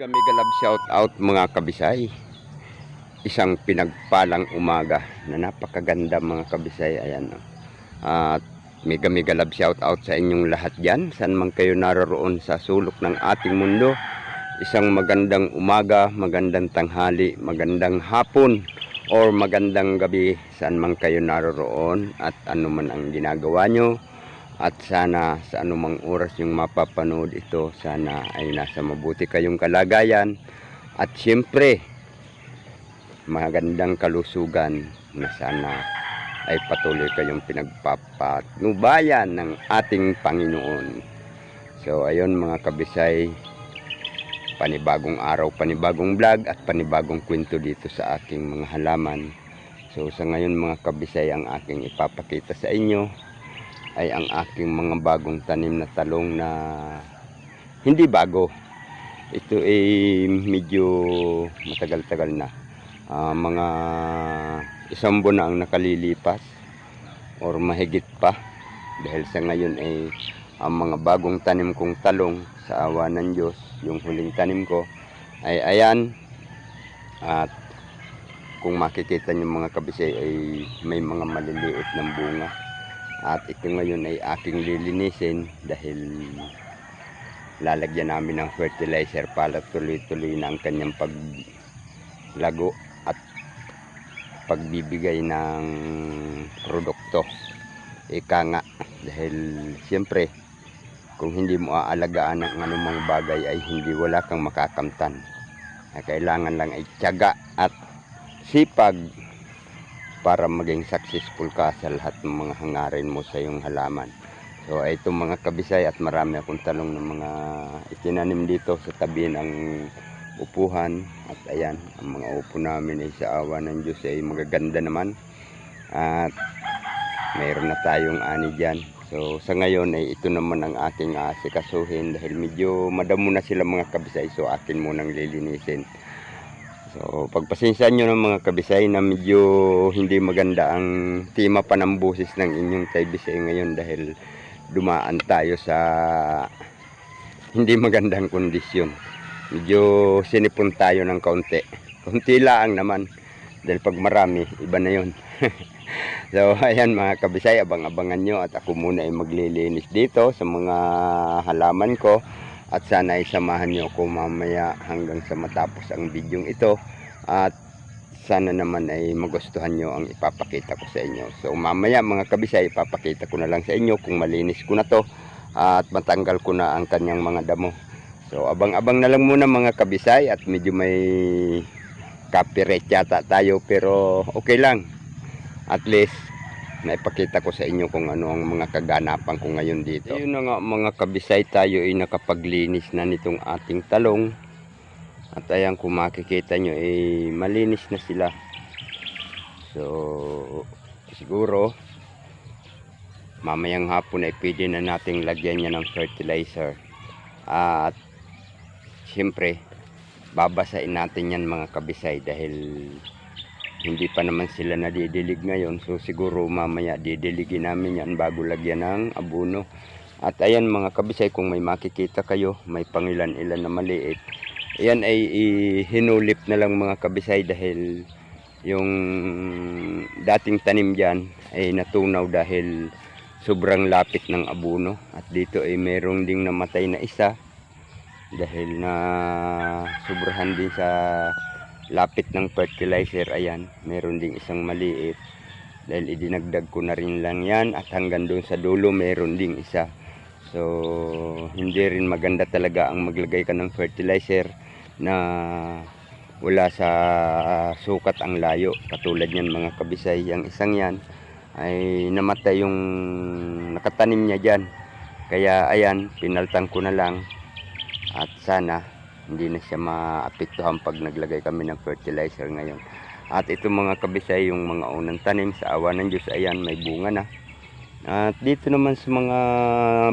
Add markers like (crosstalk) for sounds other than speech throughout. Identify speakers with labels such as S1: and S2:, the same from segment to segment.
S1: Mega mega love shout out mga kabisay. Isang pinagpalang umaga na napakaganda mga kabisay. Ayan. oh. At mega mega love shout out sa inyong lahat dyan. Saan man kayo naroroon sa sulok ng ating mundo. Isang magandang umaga, magandang tanghali, magandang hapon, or magandang gabi saan man kayo naroroon at ano man ang ginagawa nyo. At sana sa anumang oras yung mapapanood ito, sana ay nasa mabuti kayong kalagayan. At siyempre, magandang kalusugan na sana ay patuloy kayong pinagpapatnubayan ng ating Panginoon. So ayun mga kabisay, panibagong araw, panibagong vlog at panibagong kwento dito sa aking mga halaman. So sa ngayon mga kabisay ang aking ipapakita sa inyo ay ang aking mga bagong tanim na talong na hindi bago. Ito ay medyo matagal-tagal na. Ah, mga isang buwan na ang nakalilipas or mahigit pa dahil sa ngayon ay ang mga bagong tanim kong talong sa awa ng Diyos, yung huling tanim ko ay ayan at kung makikita niyo mga kabisay ay may mga maliliit ng bunga at ito ngayon ay aking lilinisin dahil lalagyan namin ng fertilizer para tuloy-tuloy na ang kanyang paglago at pagbibigay ng produkto. Ika nga dahil siyempre kung hindi mo aalagaan ng anumang bagay ay hindi wala kang makakamtan. Kailangan lang ay tiyaga at sipag para maging successful ka sa lahat ng mga hangarin mo sa iyong halaman. So itong mga kabisay at marami akong talong ng mga itinanim dito sa tabi ng upuhan. At ayan ang mga upo namin ay sa awa ng Diyos ay magaganda naman. At mayroon na tayong ani dyan. So sa ngayon ay ito naman ang aking asikasuhin dahil medyo madamo na sila mga kabisay. So akin munang lilinisin so pagpasensya nyo ng mga kabisay na medyo hindi maganda ang tema pa ng boses ng inyong taibisay ngayon dahil dumaan tayo sa hindi magandang kondisyon medyo sinipon tayo ng kaunti. Kaunti lang naman. Dahil pag marami, iba na yon. (laughs) so, ayan mga kabisay, abang-abangan nyo at ako muna ay maglilinis dito sa mga halaman ko. At sana ay samahan nyo ako mamaya hanggang sa matapos ang bidyong ito. At sana naman ay magustuhan nyo ang ipapakita ko sa inyo. So mamaya mga kabisay, ipapakita ko na lang sa inyo kung malinis ko na to at matanggal ko na ang kanyang mga damo. So abang-abang na lang muna mga kabisay at medyo may copyright yata tayo pero okay lang. At least naipakita ko sa inyo kung ano ang mga kaganapan ko ngayon dito. Ayun na nga mga kabisay tayo ay nakapaglinis na nitong ating talong. At ayan kung makikita nyo ay malinis na sila. So siguro mamayang hapon ay pwede na nating lagyan niya ng fertilizer. At siyempre babasain natin yan mga kabisay dahil hindi pa naman sila nadidilig ngayon so siguro mamaya didiligin namin yan bago lagyan ng abono at ayan mga kabisay kung may makikita kayo may pangilan ilan na maliit ayan ay hinulip na lang mga kabisay dahil yung dating tanim dyan ay natunaw dahil sobrang lapit ng abono at dito ay merong ding namatay na isa dahil na sobrahan din sa lapit ng fertilizer ayan. Meron ding isang maliit. Dahil idinagdag ko na rin lang yan at hanggang doon sa dulo meron ding isa. So hindi rin maganda talaga ang maglagay ka ng fertilizer na wala sa sukat ang layo. Katulad yan mga kabisay yung isang yan ay namatay yung nakatanim niya dyan. Kaya ayan pinaltan ko na lang at sana hindi na siya maapektuhan pag naglagay kami ng fertilizer ngayon. At ito mga kabisay, yung mga unang tanim sa awa ng Diyos, ayan, may bunga na. At dito naman sa mga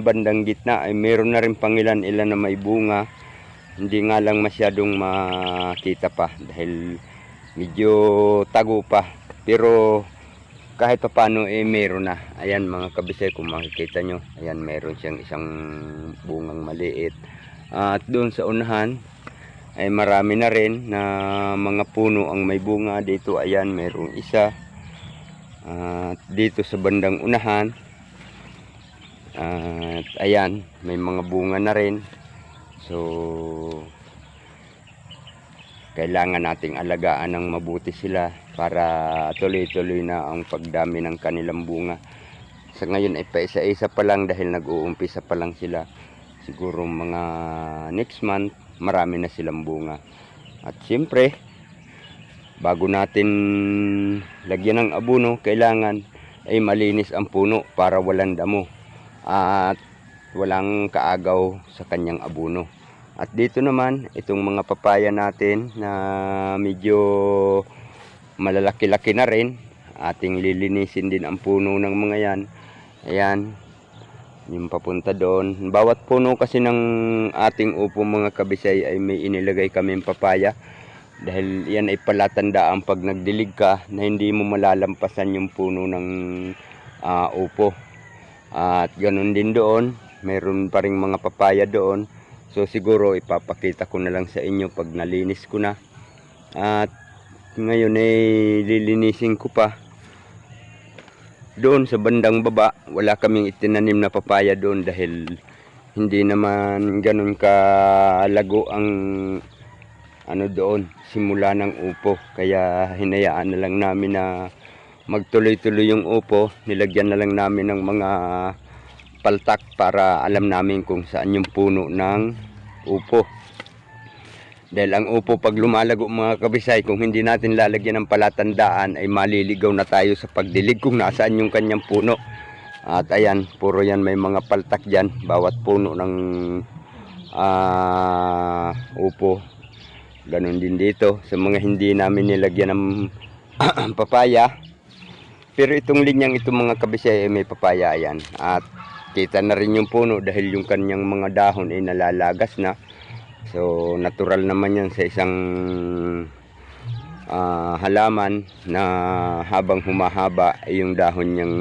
S1: bandang gitna ay meron na rin pangilan ilan na may bunga. Hindi nga lang masyadong makita pa dahil medyo tago pa. Pero kahit pa paano eh meron na. Ayan mga kabisay kung makikita nyo. Ayan meron siyang isang bungang maliit. At doon sa unahan ay marami na rin na mga puno ang may bunga. Dito ayan mayroong isa. At dito sa bandang unahan at ayan may mga bunga na rin. So kailangan nating alagaan ng mabuti sila para tuloy-tuloy na ang pagdami ng kanilang bunga. Sa ngayon ay paisa-isa pa lang dahil nag-uumpisa pa lang sila siguro mga next month marami na silang bunga. At siyempre bago natin lagyan ng abono kailangan ay malinis ang puno para walang damo at walang kaagaw sa kanyang abono at dito naman itong mga papaya natin na medyo malalaki-laki na rin ating lilinisin din ang puno ng mga yan. Ayan yung papunta doon. Bawat puno kasi ng ating upo mga kabisay ay may inilagay kaming papaya. Dahil yan ay palatandaan pag nagdilig ka na hindi mo malalampasan yung puno ng ah, upo. At ganun din doon, mayroon pa ring mga papaya doon. So siguro ipapakita ko na lang sa inyo pag nalinis ko na. At ngayon ay lilinisin ko pa doon sa bandang baba wala kaming itinanim na papaya doon dahil hindi naman ganun kalago ang ano doon simula ng upo. Kaya hinayaan na lang namin na magtuloy-tuloy yung upo. Nilagyan na lang namin ng mga paltak para alam namin kung saan yung puno ng upo dahil ang upo pag lumalago mga kabisay, kung hindi natin lalagyan ng palatandaan ay maliligaw na tayo sa pagdilig kung nasaan yung kanyang puno. At ayan, puro yan may mga paltak dyan. Bawat puno ng ah, upo. Ganon din dito. Sa mga hindi namin nilagyan ng (clears throat) papaya. Pero itong linyang itong mga kabisay ay may papaya yan. At kita na rin yung puno dahil yung kanyang mga dahon ay nalalagas na. So natural naman yan sa isang ah, halaman na habang humahaba yung dahon niyang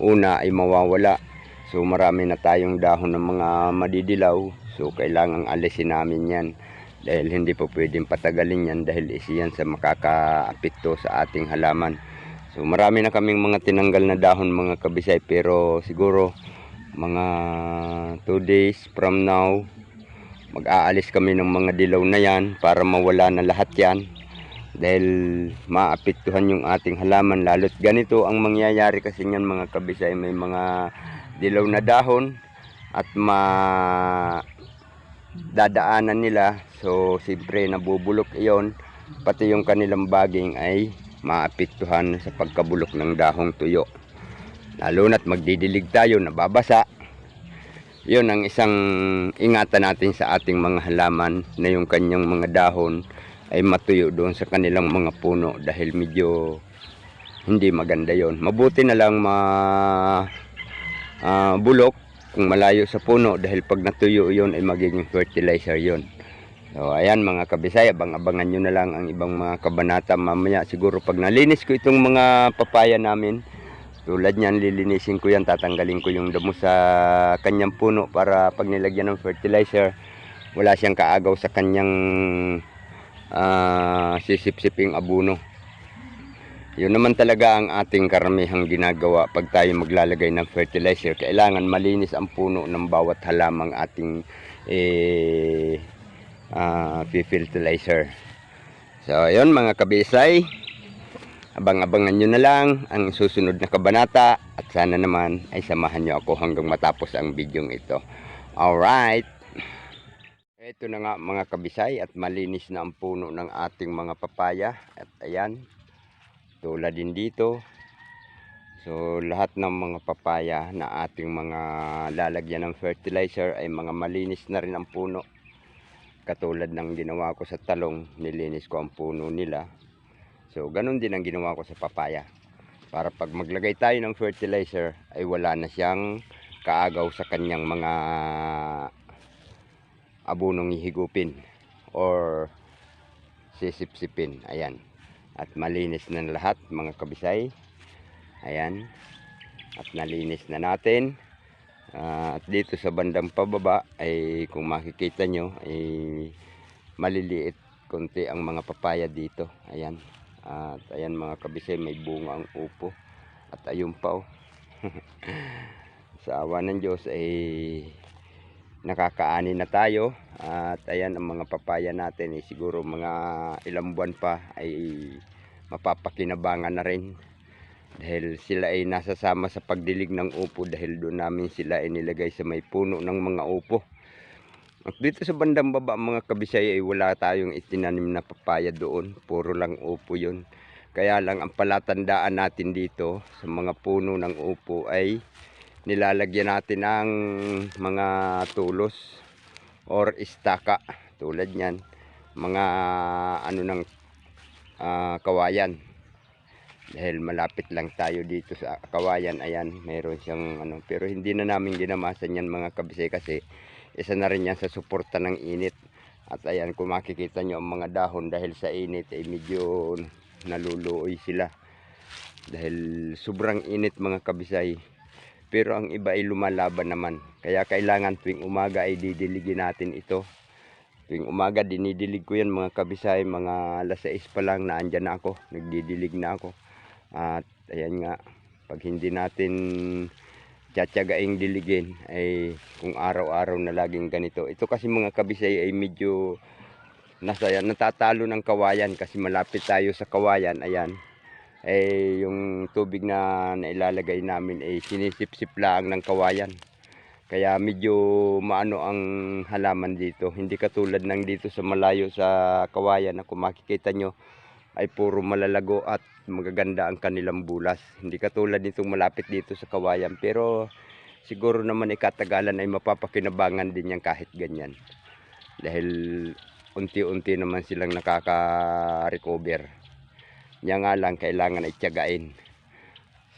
S1: una ay mawawala. So marami na tayong dahon ng mga madidilaw. So kailangang alisin namin yan dahil hindi po pwedeng patagalin yan dahil isa yan sa makakaapekto sa ating halaman. So marami na kaming mga tinanggal na dahon mga kabisay pero siguro mga 2 days from now mag-aalis kami ng mga dilaw na yan para mawala na lahat yan. Dahil maapektuhan yung ating halaman lalo't ganito ang mangyayari kasi niyan mga kabisay may mga dilaw na dahon at ma dadaanan nila. So siyempre nabubulok iyon. Pati yung kanilang baging ay maapektuhan sa pagkabulok ng dahong tuyo. Lalo na't magdidilig tayo nababasa yun ang isang ingatan natin sa ating mga halaman na yung kanyang mga dahon ay matuyo doon sa kanilang mga puno dahil medyo hindi maganda yon mabuti na lang ma ah, bulok kung malayo sa puno dahil pag natuyo yon ay magiging fertilizer yon so ayan mga kabisay abang-abangan nyo na lang ang ibang mga kabanata mamaya. Siguro pag nalinis ko itong mga papaya namin tulad niyan, lilinisin ko yan, tatanggalin ko yung damo sa kanyang puno para pag nilagyan ng fertilizer, wala siyang kaagaw sa kanyang ah, sisip-siping abuno. Yun naman talaga ang ating karamihang ginagawa pag tayo maglalagay ng fertilizer. Kailangan malinis ang puno ng bawat halamang ating eh, ah, fertilizer. So, ayun mga kabisay. Abang-abangan nyo na lang ang susunod na kabanata at sana naman ay samahan nyo ako hanggang matapos ang bidyong ito. Alright! Ito na nga mga kabisay at malinis na ang puno ng ating mga papaya. At ayan, tulad din dito. So lahat ng mga papaya na ating mga lalagyan ng fertilizer ay mga malinis na rin ang puno. Katulad ng ginawa ko sa talong, nilinis ko ang puno nila. So, ganun din ang ginawa ko sa papaya. Para pag maglagay tayo ng fertilizer, ay wala na siyang kaagaw sa kanyang mga abunong hihigupin or sisipsipin. Ayan. At malinis na lahat mga kabisay. Ayan. At nalinis na natin. Ah, at dito sa bandang pababa ay kung makikita nyo ay maliliit konti ang mga papaya dito. Ayan. At ayan mga kabisay, may bunga ang upo. At ayun pa oh. (laughs) Sa awa ng Diyos ay nakakaani na tayo. At ayan ang mga papaya natin eh, siguro mga ilang buwan pa ay mapapakinabangan na rin. Dahil sila ay nasasama sa pagdilig ng upo dahil doon namin sila ay nilagay sa may puno ng mga upo. Dito sa bandang baba mga kabisay ay wala tayong itinanim na papaya doon. Puro lang upo yun. Kaya lang ang palatandaan natin dito sa mga puno ng upo ay nilalagyan natin ng mga tulos or istaka tulad niyan mga ano ng ah, kawayan dahil malapit lang tayo dito sa kawayan ayan meron siyang ano pero hindi na namin ginamasan yan mga kabisay kasi isa na rin yan sa suporta ng init. At ayan kung makikita nyo ang mga dahon dahil sa init ay medyo naluluoy sila. Dahil sobrang init mga kabisay. Pero ang iba ay lumalaban naman. Kaya kailangan tuwing umaga ay didiligin natin ito. Tuwing umaga dinidilig ko yan mga kabisay. Mga alas 6 pa lang na andyan na ako. Nagdidilig na ako. At ayan nga pag hindi natin tsatsagaing diligin ay kung araw-araw na laging ganito. Ito kasi mga kabisay ay medyo nasa natatalo ng kawayan kasi malapit tayo sa kawayan. Ayan. Eh yung tubig na nailalagay namin ay sinisip-sip lang ng kawayan. Kaya medyo maano ang halaman dito. Hindi katulad ng dito sa malayo sa kawayan na kung makikita nyo ay puro malalago at magaganda ang kanilang bulas hindi katulad nitong malapit dito sa kawayan pero siguro naman ikatagalan ay mapapakinabangan din yan kahit ganyan dahil unti-unti naman silang nakaka-recover niya nga lang kailangan ay tiyagain.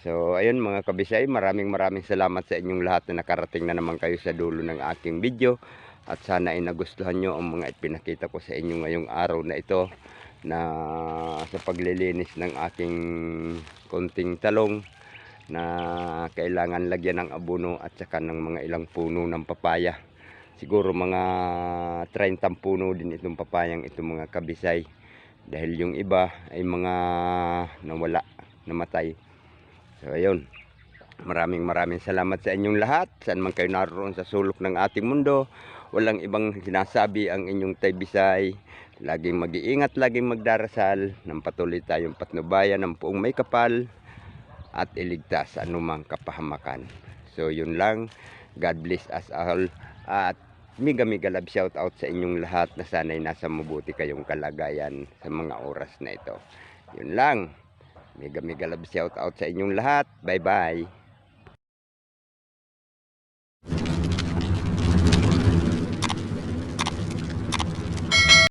S1: So ayun mga kabisay, maraming maraming salamat sa inyong lahat na nakarating na naman kayo sa dulo ng aking video. At sana ay nagustuhan nyo ang mga ipinakita ko sa inyo ngayong araw na ito na sa paglilinis ng aking konting talong na kailangan lagyan ng abono at saka ng mga ilang puno ng papaya. Siguro mga 30 puno din itong papayang itong mga kabisay dahil yung iba ay mga nawala, namatay. So ayun. Maraming maraming salamat sa inyong lahat. Saan man kayo naroon sa sulok ng ating mundo. Walang ibang sinasabi ang inyong taybisay. Laging mag-iingat, laging magdarasal. Nang patuloy tayong patnubayan ng puong may kapal at iligtas anumang kapahamakan. So yun lang. God bless us all. At mega mega love shout out sa inyong lahat na sana'y nasa mabuti kayong kalagayan sa mga oras na ito. Yun lang. Mega mega love shout out sa inyong lahat. Bye bye.